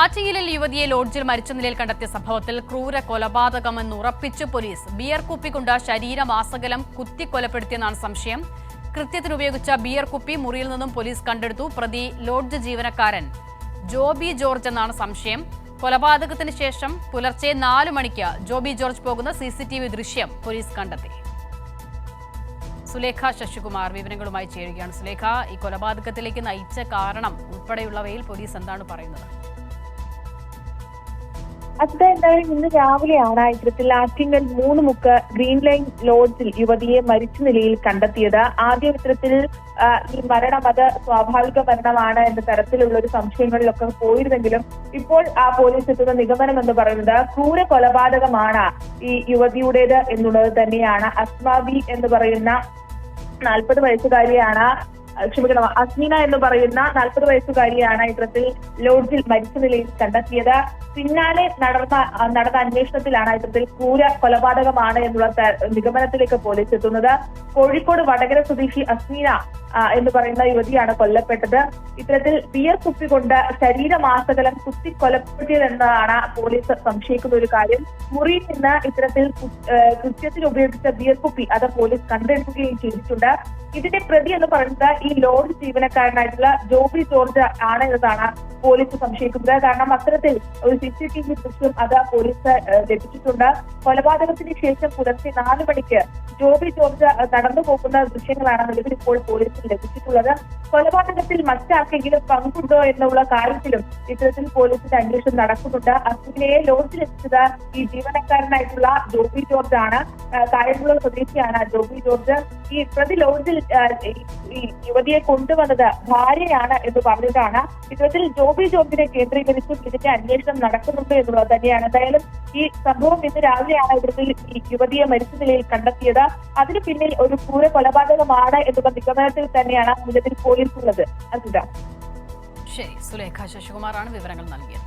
ആറ്റിങ്ങലിൽ യുവതിയെ ലോഡ്ജിൽ മരിച്ച നിലയിൽ കണ്ടെത്തിയ സംഭവത്തിൽ ക്രൂര കൊലപാതകമെന്ന് ഉറപ്പിച്ചു പോലീസ് ബിയർ കുപ്പി കൊണ്ട് ശരീരമാസകലം കുത്തിക്കൊലപ്പെടുത്തിയെന്നാണ് സംശയം. കൃത്യത്തിന് ഉപയോഗിച്ച ബിയർ കുപ്പി മുറിയിൽ നിന്നും പോലീസ് കണ്ടെടുത്തു. പ്രതി ലോഡ്ജ് ജീവനക്കാരൻ ജോബി ജോർജ് എന്നാണ് സംശയം. കൊലപാതകത്തിന് ശേഷം പുലർച്ചെ നാലു മണിക്ക് ജോബി ജോർജ് പോകുന്ന സി സി ടി വി ദൃശ്യം പോലീസ് കണ്ടെത്തി. സുലേഖ ശശികുമാർ വിവരങ്ങളുമായി ചേരുകയാണ്. സുലേഖ ഈ കൊലപാതകത്തിലേക്ക് നയിച്ച കാരണം ഉൾപ്പെടെയുള്ളവയിൽ പോലീസ് എന്താണ് പറയുന്നത്? അത് എന്തായാലും ഇന്ന് രാവിലെയാണ് ഇത്തരത്തിൽ ആറ്റിങ്ങൽ മൂന്ന് മുക്ക് ഗ്രീൻ ലൈൻ ലോഡ്ജിൽ യുവതിയെ മരിച്ച നിലയിൽ കണ്ടെത്തിയത്. ആദ്യം ഇത്തരത്തിൽ ഈ മരണം അത് സ്വാഭാവിക മരണമാണ് എന്ന തരത്തിലുള്ള ഒരു സംശയങ്ങളിലൊക്കെ പോയിരുന്നെങ്കിലും ഇപ്പോൾ ആ പോലീസ് എത്തുന്ന നിഗമനം എന്ന് പറയുന്നത് ക്രൂര കൊലപാതകമാണ് ഈ യുവതിയുടേത് എന്നുള്ളത് തന്നെയാണ്. അസ്മാബി എന്ന് പറയുന്ന നാൽപ്പത് വയസ്സുകാരിയാണ് ക്ഷമിക്കണം. അസ്മിന എന്ന് പറയുന്ന നാൽപ്പത് വയസ്സുകാരിയാണ് ഇത്തരത്തിൽ ലോഡ്ജിൽ മരിച്ച നിലയിൽ കണ്ടെത്തിയത്. പിന്നാലെ നടന്ന നടന്ന അന്വേഷണത്തിലാണ് ഇത്തരത്തിൽ ക്രൂര കൊലപാതകമാണ് എന്നുള്ള നിഗമനത്തിലേക്ക് പോലീസ് എത്തുന്നത്. കോഴിക്കോട് വടകര സ്വദേശി അസ്മീന എന്ന് പറയുന്ന യുവതിയാണ് കൊല്ലപ്പെട്ടത്. ഇത്തരത്തിൽ ബിയർ കുപ്പി കൊണ്ട് ശരീരമാസകലം കുത്തി കൊലപ്പെടുത്തിയതെന്നതാണ് പോലീസ് സംശയിക്കുന്ന ഒരു കാര്യം. മുറിയിൽ നിന്ന് ഇത്തരത്തിൽ കൃത്യത്തിൽ ഉപയോഗിച്ച ബിയർ കുപ്പി അത് പോലീസ് കണ്ടെടുക്കുകയും ചെയ്തിട്ടുണ്ട്. ഇതിന്റെ പ്രതി എന്ന് പറയുന്നത് ഈ ലോഡ് ജീവനക്കാരനായിട്ടുള്ള ജോബി ജോർജ് ആണ് എന്നതാണ് പോലീസ് സംശയിക്കുന്നത്. കാരണം അത്തരത്തിൽ ഒരു സി സി ടി വി ദൃശ്യം അത് പോലീസ് ലഭിച്ചിട്ടുണ്ട്. കൊലപാതകത്തിന് ശേഷം പുലർച്ചെ നാല് മണിക്ക് ജോബി ജോർജ് നടന്നു പോകുന്ന ദൃശ്യങ്ങളാണ് നിലവിൽ ഇപ്പോൾ പോലീസിന് ലഭിച്ചിട്ടുള്ളത്. കൊലപാതകത്തിൽ മറ്റാർക്കെങ്കിലും പങ്കുണ്ടോ എന്നുള്ള കാര്യത്തിലും ഇത്തരത്തിൽ പോലീസിന്റെ അന്വേഷണം നടക്കുന്നുണ്ട്. അസ്മിനയെ ലോഡ്ജിലെത്തിച്ചത് ഈ ജീവനക്കാരനായിട്ടുള്ള ജോബി ജോർജ് ആണ്. കായംകുളം സ്വദേശിയാണ് ജോബി ജോർജ്. ഈ പ്രതി ലോഡ്ജിൽ ഈ- യുവതിയെ കൊണ്ടുവന്നത് ഭാര്യയാണ് എന്ന് പറഞ്ഞിട്ടാണ് ഇത്തരത്തിൽ ജോബി ജോബിനെ കേന്ദ്രീകരിച്ചും ഇതിന്റെ അന്വേഷണം നടക്കുന്നുണ്ട് എന്നുള്ളത് തന്നെയാണ്. എന്തായാലും ഈ സംഭവം ഇന്ന് രാവിലെയാണ് ഇത്തരത്തിൽ ഈ യുവതിയെ മരിച്ച നിലയിൽ കണ്ടെത്തിയത്. അതിന് പിന്നിൽ ഒരു ക്രൂര കൊലപാതകമാണ് എന്നുള്ള നിഗമനത്തിൽ തന്നെയാണ് നിലവിൽ പോലീസ് ഉള്ളത്. അസിത ശരി സുലേഖ ശശികുമാറാണ് വിവരങ്ങൾ നൽകിയത്.